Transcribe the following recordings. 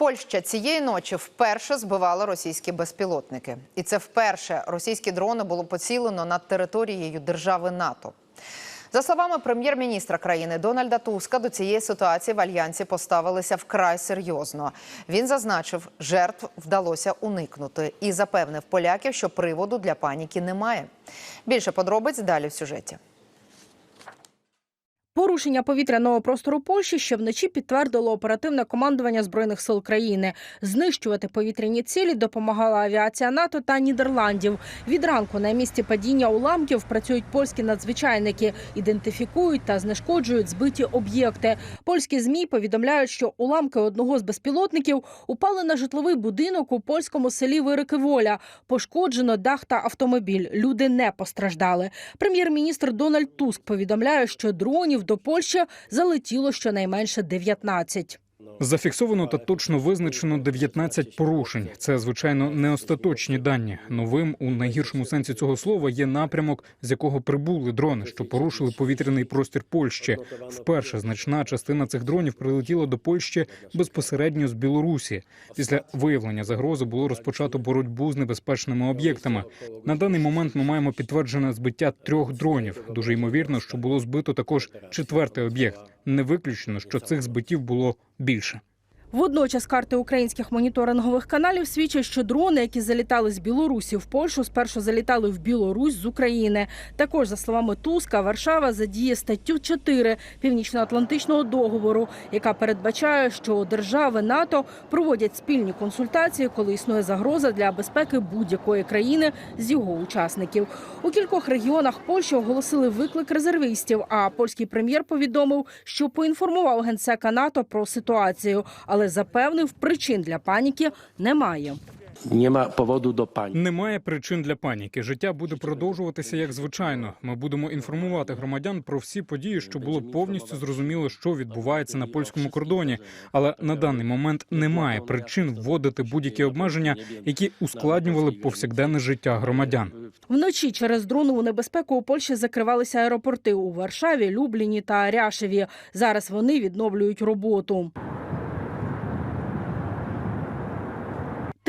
Польща цієї ночі вперше збивала російські безпілотники, і це вперше російські дрони було поцілено над територією держави НАТО. За словами прем'єр-міністра країни Дональда Туска, до цієї ситуації в альянсі поставилися вкрай серйозно. Він зазначив, жертв вдалося уникнути і запевнив поляків, що приводу для паніки немає. Більше подробиць далі в сюжеті. Порушення повітряного простору Польщі ще вночі підтвердило оперативне командування збройних сил країни. Знищувати повітряні цілі допомагала авіація НАТО та Нідерландів. Від ранку на місці падіння уламків працюють польські надзвичайники, ідентифікують та знешкоджують збиті об'єкти. Польські змі повідомляють, що уламки одного з безпілотників упали на житловий будинок у польському селі Вирики Воля. Пошкоджено дах та автомобіль. Люди не постраждали. Прем'єр-міністр Дональд Туск повідомляє, що дронів до Польщі залетіло щонайменше 19. Зафіксовано та точно визначено 19 порушень. Це звичайно не остаточні дані. Новим у найгіршому сенсі цього слова є напрямок, з якого прибули дрони, що порушили повітряний простір Польщі. Вперше значна частина цих дронів прилетіла до Польщі безпосередньо з Білорусі. Після виявлення загрози було розпочато боротьбу з небезпечними об'єктами. На даний момент ми маємо підтверджене збиття трьох дронів. Дуже ймовірно, що було збито також четвертий об'єкт. Не виключено, що цих збиттів було більше. Водночас карти українських моніторингових каналів свідчать, що дрони, які залітали з Білорусі в Польщу, спершу залітали в Білорусь з України. Також, за словами Туска, Варшава задіє статтю 4 Північно-Атлантичного договору, яка передбачає, що держави НАТО проводять спільні консультації, коли існує загроза для безпеки будь-якої країни з його учасників. У кількох регіонах Польщі оголосили виклик резервістів. А польський прем'єр повідомив, що поінформував генсека НАТО про ситуацію, але запевнив, причин для паніки немає. Nie ma powodu do. Немає причин для паніки. Життя буде продовжуватися як звичайно. Ми будемо інформувати громадян про всі події, щоб було повністю зрозуміло, що відбувається на польському кордоні. Але на даний момент немає причин вводити будь-які обмеження, які ускладнювали повсякденне життя громадян. Вночі через дронову небезпеку у Польщі закривалися аеропорти у Варшаві, Любліні та Ряшеві. Зараз вони відновлюють роботу.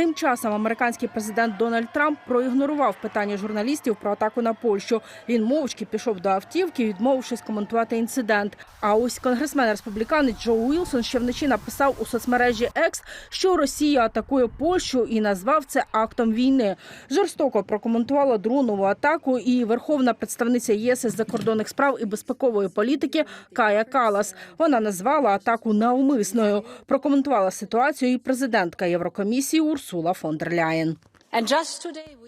Тим часом американський президент Дональд Трамп проігнорував питання журналістів про атаку на Польщу. Він мовчки пішов до автівки, відмовившись коментувати інцидент. А ось конгресмен республіканець Джо Уілсон ще вночі написав у соцмережі X, що Росія атакує Польщу і назвав це актом війни. Жорстоко прокоментувала дронову атаку і верховна представниця ЄС із закордонних справ і безпекової політики Кая Калас. Вона назвала атаку навмисною. Прокоментувала ситуацію і президентка Єврокомісії Урсула фон дер Ляєн.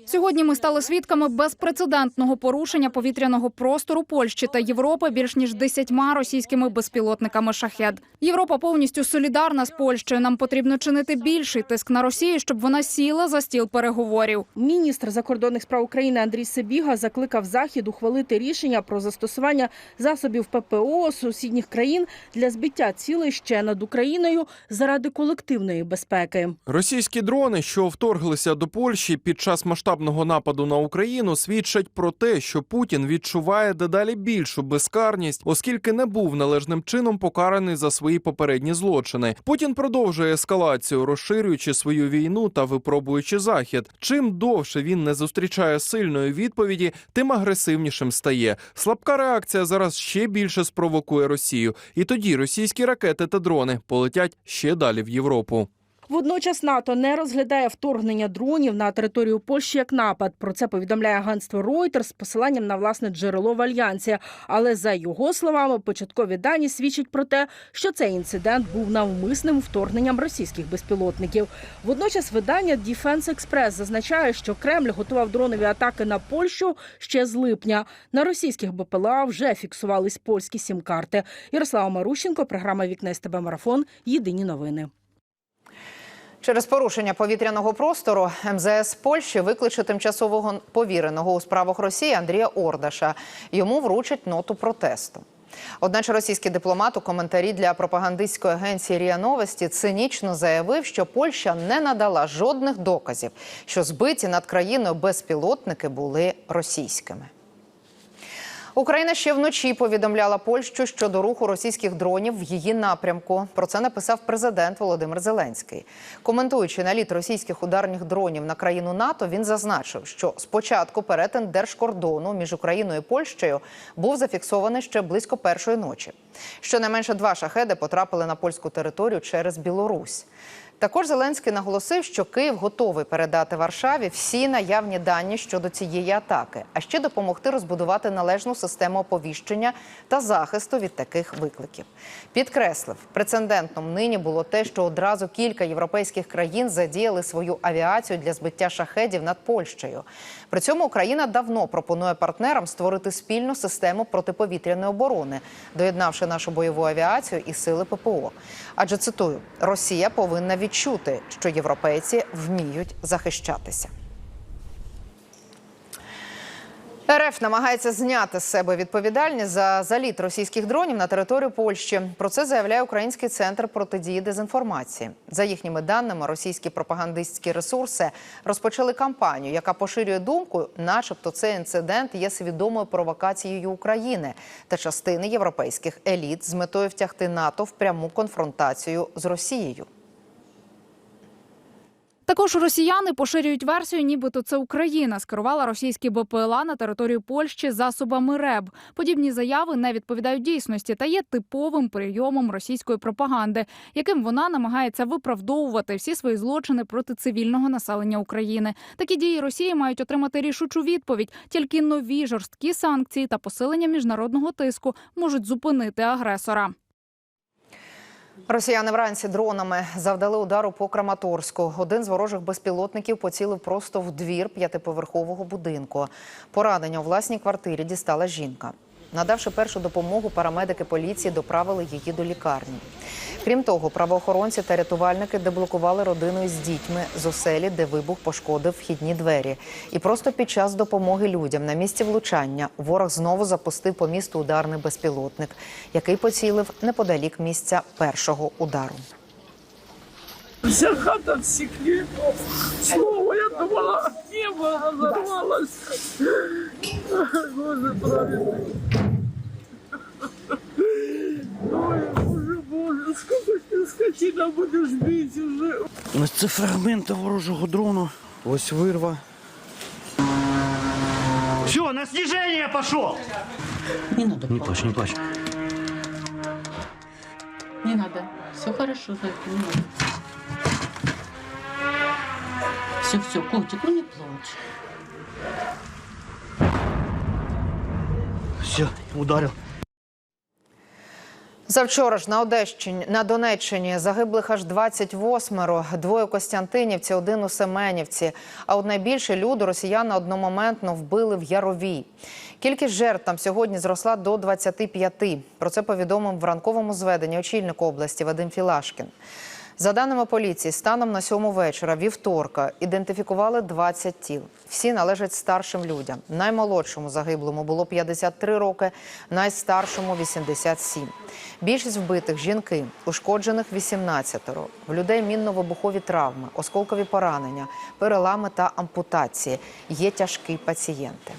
Сьогодні ми стали свідками безпрецедентного порушення повітряного простору Польщі та Європи більш ніж десятьма російськими безпілотниками шахед. Європа повністю солідарна з Польщею. Нам потрібно чинити більший тиск на Росію, щоб вона сіла за стіл переговорів. Міністр закордонних справ України Андрій Сибіга закликав Захід ухвалити рішення про застосування засобів ППО сусідніх країн для збиття цілей ще над Україною заради колективної безпеки. Російські дрони, що вторглися до Польщі під час масштабного нападу на Україну, свідчать про те, що Путін відчуває дедалі більшу безкарність, оскільки не був належним чином покараний за свої попередні злочини. Путін продовжує ескалацію, розширюючи свою війну та випробуючи захід. Чим довше він не зустрічає сильної відповіді, тим агресивнішим стає. Слабка реакція зараз ще більше спровокує Росію, і тоді російські ракети та дрони полетять ще далі в Європу. Водночас НАТО не розглядає вторгнення дронів на територію Польщі як напад. Про це повідомляє агентство Reuters з посиланням на власне джерело в альянсі. Але за його словами, початкові дані свідчать про те, що цей інцидент був навмисним вторгненням російських безпілотників. Водночас видання Defense Express зазначає, що Кремль готував дронові атаки на Польщу ще з липня. На російських БПЛА вже фіксувались польські сім-карти. Ярослава Марущенко, програма Вікне СТБ Марафон. Єдині новини. Через порушення повітряного простору МЗС Польщі викличе тимчасового повіреного у справах Росії Андрія Ордаша. Йому вручать ноту протесту. Одначе російський дипломат у коментарі для пропагандистської агенції Ріа Новості цинічно заявив, що Польща не надала жодних доказів, що збиті над країною безпілотники були російськими. Україна ще вночі повідомляла Польщу щодо руху російських дронів в її напрямку. Про це написав президент Володимир Зеленський. Коментуючи наліт російських ударних дронів на країну НАТО, він зазначив, що спочатку перетин держкордону між Україною і Польщею був зафіксований ще близько першої ночі. Щонайменше два шахеди потрапили на польську територію через Білорусь. Також Зеленський наголосив, що Київ готовий передати Варшаві всі наявні дані щодо цієї атаки, а ще допомогти розбудувати належну систему оповіщення та захисту від таких викликів. Підкреслив, прецедентом нині було те, що одразу кілька європейських країн задіяли свою авіацію для збиття шахедів над Польщею. При цьому Україна давно пропонує партнерам створити спільну систему протиповітряної оборони, доєднавши нашу бойову авіацію і сили ППО. Адже цитую: Росія повинна відчути, що європейці вміють захищатися. РФ намагається зняти з себе відповідальність за заліт російських дронів на територію Польщі. Про це заявляє Український центр протидії дезінформації. За їхніми даними, російські пропагандистські ресурси розпочали кампанію, яка поширює думку, начебто цей інцидент є свідомою провокацією України та частини європейських еліт з метою втягти НАТО в пряму конфронтацію з Росією. Також росіяни поширюють версію, нібито це Україна скерувала російські БПЛА на територію Польщі засобами РЕБ. Подібні заяви не відповідають дійсності та є типовим прийомом російської пропаганди, яким вона намагається виправдовувати всі свої злочини проти цивільного населення України. Такі дії Росії мають отримати рішучу відповідь. Тільки нові жорсткі санкції та посилення міжнародного тиску можуть зупинити агресора. Росіяни вранці дронами завдали удару по Краматорську. Один з ворожих безпілотників поцілив просто в двір п'ятиповерхового будинку. Поранення у власній квартирі дістала жінка. Надавши першу допомогу, парамедики поліції доправили її до лікарні. Крім того, правоохоронці та рятувальники деблокували родину із дітьми з оселі, де вибух пошкодив вхідні двері. І просто під час допомоги людям на місці влучання ворог знову запустив по місту ударний безпілотник, який поцілив неподалік місця першого удару. Вся хата в стекле. Снова я думала, небо разорвалось. Боже праведный. Ой, боже, боже, сколько ты скотина будешь бить уже. Ось це фрагменти ворожого дрону. Ось вирва. Все, на снижение пошел! Не надо Не плакать. плач, не плач. Не надо. Все хорошо, зайка, не надо. Все, все, котик, ну не плачь. Все, ударив. Завчора ж на Одещині на Донеччині загиблих аж 28-ро, двоє у Костянтинівці, один у Семенівці. А от найбільше люду росіяни одномоментно вбили в Яровій. Кількість жертв там сьогодні зросла до 25. Про це повідомив в ранковому зведенні очільник області Вадим Філашкін. За даними поліції, станом на сьому вечора, вівторка, ідентифікували 20 тіл. Всі належать старшим людям. Наймолодшому загиблому було 53 роки, найстаршому 87. Більшість вбитих жінки, ушкоджених 18. В людей мінно-вибухові травми, осколкові поранення, перелами та ампутації. Є тяжкі пацієнти.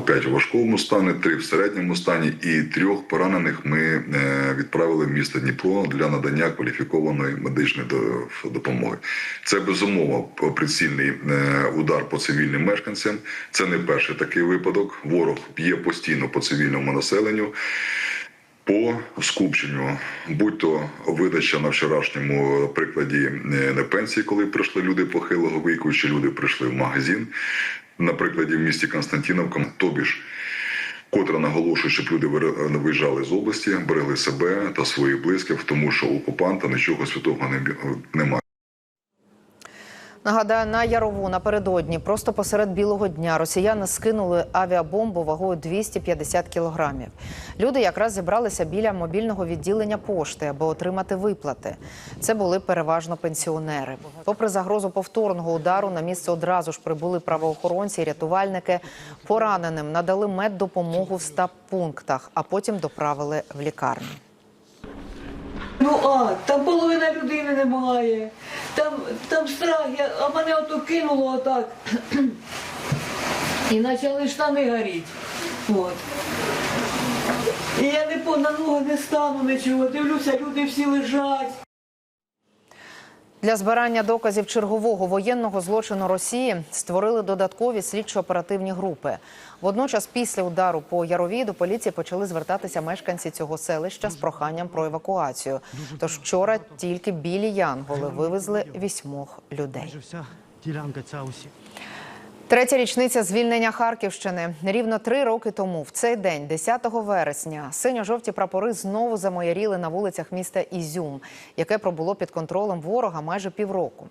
П'ять у важкому стані, три в середньому стані і трьох поранених ми е, відправили в місто Дніпро для надання кваліфікованої медичної до- допомоги. Це безумовно прицільний е, удар по цивільним мешканцям. Це не перший такий випадок. Ворог б'є постійно по цивільному населенню. По скупченню, будь то видача на вчорашньому прикладі е, на пенсії, коли прийшли люди похилого віку, чи люди прийшли в магазин, на прикладі в місті Константиновка, тобі ж, котра наголошує, щоб люди вири- виїжджали з області, берегли себе та своїх близьких, тому що окупанта нічого святого не немає. Нагадаю, на Ярову напередодні, просто посеред білого дня, росіяни скинули авіабомбу вагою 250 кілограмів. Люди якраз зібралися біля мобільного відділення пошти, аби отримати виплати. Це були переважно пенсіонери. Попри загрозу повторного удару, на місце одразу ж прибули правоохоронці і рятувальники. Пораненим надали меддопомогу в 100 пунктах, а потім доправили в лікарню. Ну а, там половина людини немає. Там, там страх, я, а мене ото кинуло отак. І почали штани горіти. От. І я не на ноги не стану нічого. Дивлюся, люди всі лежать. Для збирання доказів чергового воєнного злочину Росії створили додаткові слідчо-оперативні групи. Водночас, після удару по Ярові до поліції почали звертатися мешканці цього селища з проханням про евакуацію. Тож вчора тільки білі янголи вивезли вісьмох людей. Третя річниця звільнення Харківщини. Рівно три роки тому, в цей день, 10 вересня, синьо-жовті прапори знову замояріли на вулицях міста Ізюм, яке пробуло під контролем ворога майже півроку.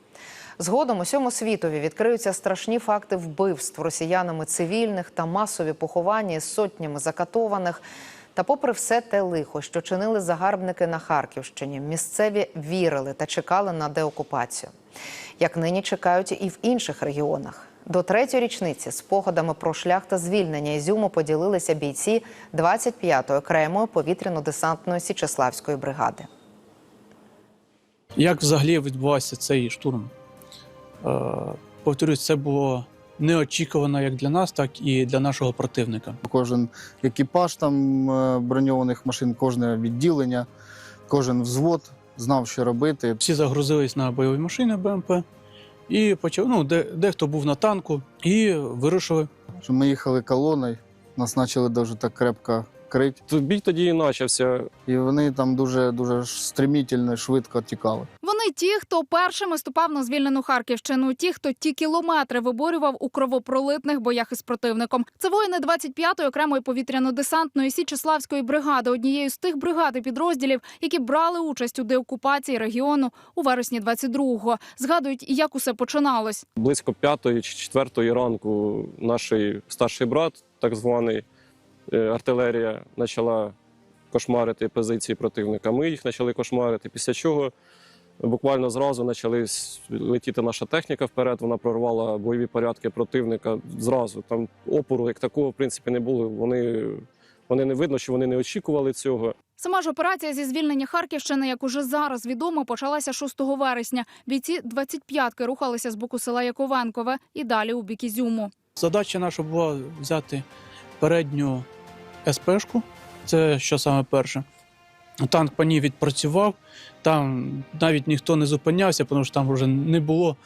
Згодом усьому світові відкриються страшні факти вбивств росіянами цивільних та масові поховання з сотнями закатованих. Та, попри все те лихо, що чинили загарбники на Харківщині, місцеві вірили та чекали на деокупацію. Як нині чекають і в інших регіонах. До третьої річниці спогадами про шлях та звільнення Ізюму поділилися бійці 25-ї окремої повітряно-десантної Січеславської бригади. Як взагалі відбувався цей штурм? Е, повторюсь, це було неочікувано як для нас, так і для нашого противника. Кожен екіпаж там е, броньованих машин, кожне відділення, кожен взвод знав, що робити. Всі загрузились на бойові машини БМП і почав. Ну, де, дехто був на танку, і вирушили. Ми їхали колоною, нас почали дуже так крепко крити. Бій тоді і почався. І вони там дуже дуже стремительно, швидко тікали. Вони ті, хто першими ступав на звільнену Харківщину, ті, хто ті кілометри виборював у кровопролитних боях із противником. Це воїни 25-ї окремої повітряно-десантної Січеславської бригади, однією з тих бригад і підрозділів, які брали участь у деокупації регіону у вересні 22-го. Згадують, як усе починалось. Близько п'ятої чи четвертої ранку наш старший брат, так званий артилерія, почала кошмарити позиції противника. Ми їх почали кошмарити. Після чого буквально зразу почали летіти наша техніка вперед. Вона прорвала бойові порядки противника. Зразу там опору як такого в принципі не було. Вони, вони не видно, що вони не очікували цього. Сама ж операція зі звільнення Харківщини, як уже зараз відомо, почалася 6 вересня. Бійці 25-ки рухалися з боку села Яковенкове і далі у бік Ізюму. Задача наша була взяти передню СПшку. Це що саме перше. Танк по ній відпрацював. Там навіть ніхто не зупинявся, тому що там вже не було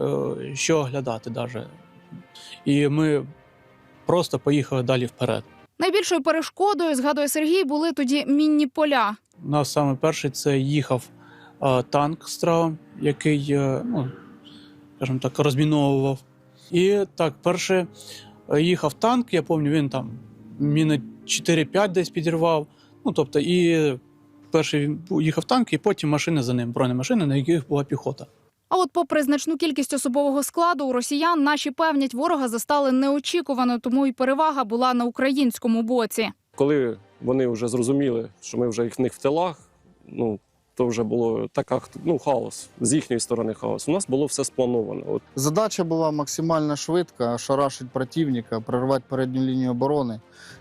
е, що оглядати. Даже. І ми просто поїхали далі вперед. Найбільшою перешкодою, згадує Сергій, були тоді мінні поля. У нас саме перший це їхав е, танк з травом, який, е, ну, скажімо так, розміновував. І так, перше їхав танк, я пам'ятаю, він там міни 4-5 десь підірвав. Ну, тобто, і перший їхав танк, і потім машини за ним, бронемашини, на яких була піхота. А от, попри значну кількість особового складу, у росіян наші певнять ворога застали неочікувано, тому і перевага була на українському боці. Коли вони вже зрозуміли, що ми вже їх в них в тилах, ну то вже було така ну, хаос з їхньої сторони хаос. У нас було все сплановано. От Задача була максимально швидка: шарашить противника, прорвати передню лінію оборони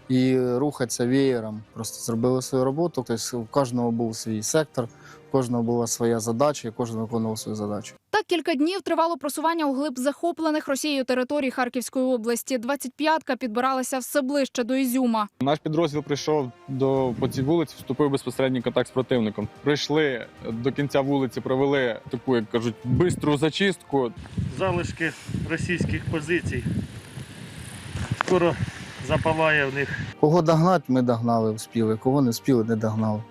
і рухатися веєром. Просто зробили свою роботу. Тобто у кожного був свій сектор, у кожного була своя задача, і кожен виконував свою задачу. Так кілька днів тривало просування у глиб захоплених Росією територій Харківської області. 25-ка підбиралася все ближче до Ізюма. Наш підрозділ прийшов до по цій вулиці, вступив безпосередній контакт з противником. Прийшли до кінця вулиці, провели таку, як кажуть, бистру зачистку. Залишки російських позицій. Скоро запалає в них. Кого догнати, ми догнали, вспіли, кого не вспіли, не догнали.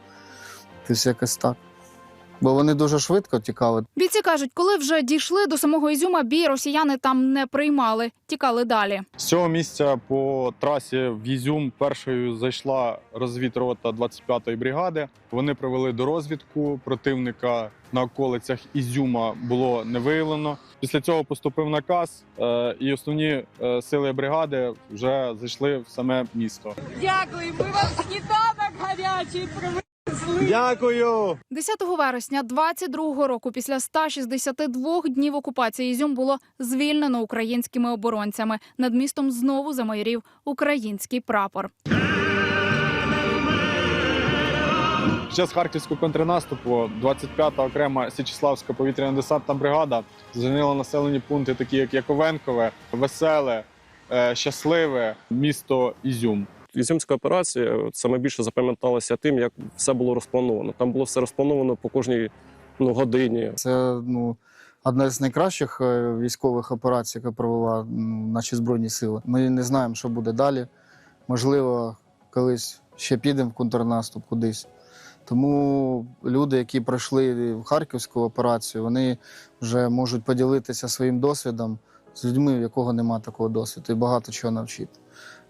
Тобто якось так. Бо вони дуже швидко тікали. Бійці кажуть, коли вже дійшли до самого Ізюма, бій росіяни там не приймали, тікали далі. З цього місця по трасі в Ізюм першою зайшла розвідрота 25-ї бригади. Вони провели до розвідку. Противника на околицях Ізюма було не виявлено. Після цього поступив наказ, е, і основні е, сили бригади вже зайшли в саме місто. Дякую, ми вам сніданок гарячий привезли. Дякую! 10 вересня 22-го року, після 162 днів окупації, Ізюм було звільнено українськими оборонцями. Над містом знову замайорів український прапор. Під час харківського контрнаступу 25-та окрема Січеславська повітряно-десантна бригада звільнила населені пункти, такі як Яковенкове, Веселе, е, Щасливе, місто Ізюм. Ізюмська операція саме більше запам'яталася тим, як все було розплановано. Там було все розплановано по кожній ну, годині. Це ну, одна з найкращих е, військових операцій, яка провела ну, наші збройні сили. Ми не знаємо, що буде далі. Можливо, колись ще підемо в контрнаступ кудись. Тому люди, які пройшли Харківську операцію, вони вже можуть поділитися своїм досвідом з людьми, в якого немає такого досвіду, і багато чого навчити.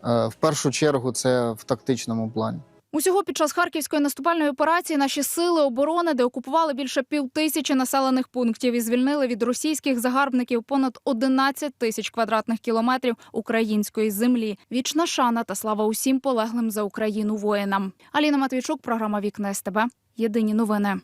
Е, В першу чергу це в тактичному плані. Усього під час харківської наступальної операції наші сили оборони деокупували більше півтисячі населених пунктів і звільнили від російських загарбників понад 11 тисяч квадратних кілометрів української землі. Вічна шана та слава усім полеглим за Україну воїнам. Аліна Матвійчук, програма Вікна СТБ. Єдині новини.